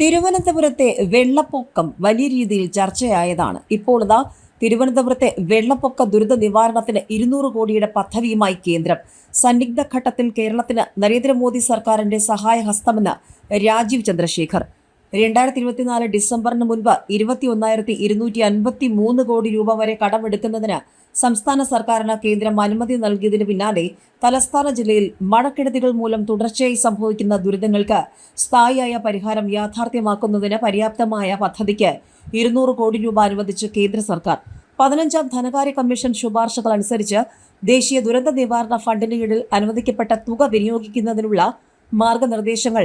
തിരുവനന്തപുരത്തെ വെള്ളപ്പൊക്കം വലിയ രീതിയിൽ ചർച്ചയായതാണ്. ഇപ്പോൾ ഇതാ തിരുവനന്തപുരത്തെ വെള്ളപ്പൊക്ക ദുരിത നിവാരണത്തിന് ഇരുന്നൂറ് കോടിയുടെ പദ്ധതിയുമായി കേന്ദ്രം. സന്നിഗ്ധ ഘട്ടത്തിൽ കേരളത്തിന് നരേന്ദ്രമോദി സർക്കാരിന്റെ സഹായഹസ്തമെന്ന് രാജീവ് ചന്ദ്രശേഖർ. രണ്ടായിരത്തി ഇരുപത്തിനാല് ഡിസംബറിന് മുൻപ് ഇരുപത്തി ഒന്നായിരത്തി ഇരുന്നൂറ്റി അൻപത്തി മൂന്ന് കോടി രൂപ വരെ കടമെടുക്കുന്നതിന് സംസ്ഥാന സർക്കാരിന് കേന്ദ്രം അനുമതി നൽകിയതിന് പിന്നാലെ തലസ്ഥാന ജില്ലയിൽ മഴക്കെടുതികൾ മൂലം തുടർച്ചയായി സംഭവിക്കുന്ന ദുരിതങ്ങൾക്ക് സ്ഥായിയായ പരിഹാരം യാഥാർത്ഥ്യമാക്കുന്നതിന് പര്യാപ്തമായ പദ്ധതിക്ക് ഇരുന്നൂറ് കോടി രൂപ അനുവദിച്ച് കേന്ദ്ര സർക്കാർ. പതിനഞ്ചാം ധനകാര്യ കമ്മീഷൻ ശുപാർശകൾ അനുസരിച്ച് ദേശീയ ദുരന്ത നിവാരണ ഫണ്ടിന് കീഴിൽ അനുവദിക്കപ്പെട്ട തുക വിനിയോഗിക്കുന്നതിനുള്ള മാർഗനിർദ്ദേശങ്ങൾ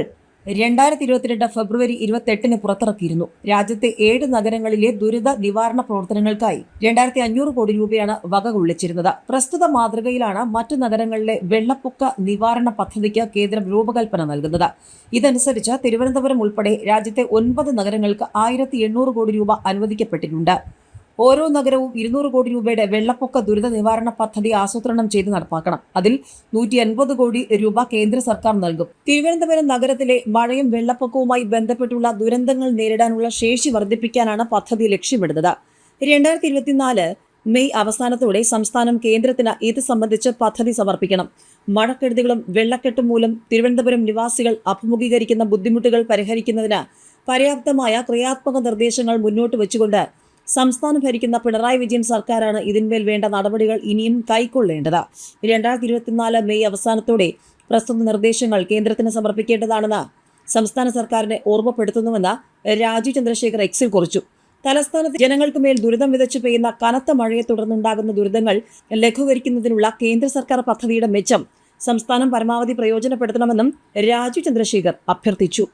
രണ്ടായിരത്തി ഇരുപത്തിരണ്ട് ഫെബ്രുവരി ഇരുപത്തെട്ടിന് പുറത്തിറക്കിയിരുന്നു. രാജ്യത്തെ ഏഴ് നഗരങ്ങളിലെ ദുരിത നിവാരണ പ്രവർത്തനങ്ങൾക്കായി രണ്ടായിരത്തി അഞ്ഞൂറ് കോടി രൂപയാണ് വക കൊള്ളിച്ചിരുന്നത്. പ്രസ്തുത മാതൃകയിലാണ് മറ്റു നഗരങ്ങളിലെ വെള്ളപ്പൊക്ക നിവാരണ പദ്ധതിക്ക് കേന്ദ്രം രൂപകൽപ്പന നൽകുന്നത്. ഇതനുസരിച്ച് തിരുവനന്തപുരം ഉൾപ്പെടെ രാജ്യത്തെ ഒൻപത് നഗരങ്ങൾക്ക് ആയിരത്തി കോടി രൂപ അനുവദിക്കപ്പെട്ടിട്ടുണ്ട്. ഓരോ നഗരവും ഇരുന്നൂറ് കോടി രൂപയുടെ വെള്ളപ്പൊക്ക ദുരിത നിവാരണ പദ്ധതി ആസൂത്രണം ചെയ്ത് നടപ്പാക്കണം. അതിൽ നൂറ്റി അൻപത് കോടി രൂപ കേന്ദ്ര സർക്കാർ നൽകും. തിരുവനന്തപുരം നഗരത്തിലെ മഴയും വെള്ളപ്പൊക്കവുമായി ബന്ധപ്പെട്ടുള്ള ദുരന്തങ്ങൾ നേരിടാനുള്ള ശേഷി വർദ്ധിപ്പിക്കാനാണ് പദ്ധതി ലക്ഷ്യമിടുന്നത്. രണ്ടായിരത്തി ഇരുപത്തിനാല് മെയ് അവസാനത്തോടെ സംസ്ഥാനം കേന്ദ്രത്തിന് ഇത് സംബന്ധിച്ച് പദ്ധതി സമർപ്പിക്കണം. മഴക്കെടുതികളും വെള്ളക്കെട്ടും മൂലം തിരുവനന്തപുരം നിവാസികൾ അഭിമുഖീകരിക്കുന്ന ബുദ്ധിമുട്ടുകൾ പരിഹരിക്കുന്നതിന് പര്യാപ്തമായ ക്രിയാത്മക നിർദ്ദേശങ്ങൾ മുന്നോട്ട് വെച്ചുകൊണ്ട് സംസ്ഥാനം ഭരിക്കുന്ന പിണറായി വിജയൻ സർക്കാരാണ് ഇതിന്മേൽ വേണ്ട നടപടികൾ ഇനിയും കൈക്കൊള്ളേണ്ടത്. രണ്ടായിരത്തി ഇരുപത്തിനാല് മെയ് അവസാനത്തോടെ പ്രസ്തുത നിർദ്ദേശങ്ങൾ കേന്ദ്രത്തിന് സമർപ്പിക്കേണ്ടതാണെന്ന് സംസ്ഥാന സർക്കാരിനെ ഓർമ്മപ്പെടുത്തുന്നുവെന്ന് രാജീവ് ചന്ദ്രശേഖർ എക്സിൽ കുറിച്ചു. തലസ്ഥാനത്ത് ജനങ്ങൾക്ക് മേൽ ദുരിതം വിതച്ചു പെയ്യുന്ന കനത്ത മഴയെ തുടർന്നുണ്ടാകുന്ന ദുരിതങ്ങൾ ലഘൂകരിക്കുന്നതിനുള്ള കേന്ദ്ര സർക്കാർ പദ്ധതിയുടെ മെച്ചം സംസ്ഥാനം പരമാവധി പ്രയോജനപ്പെടുത്തണമെന്നും രാജീവ് ചന്ദ്രശേഖർ അഭ്യർത്ഥിച്ചു.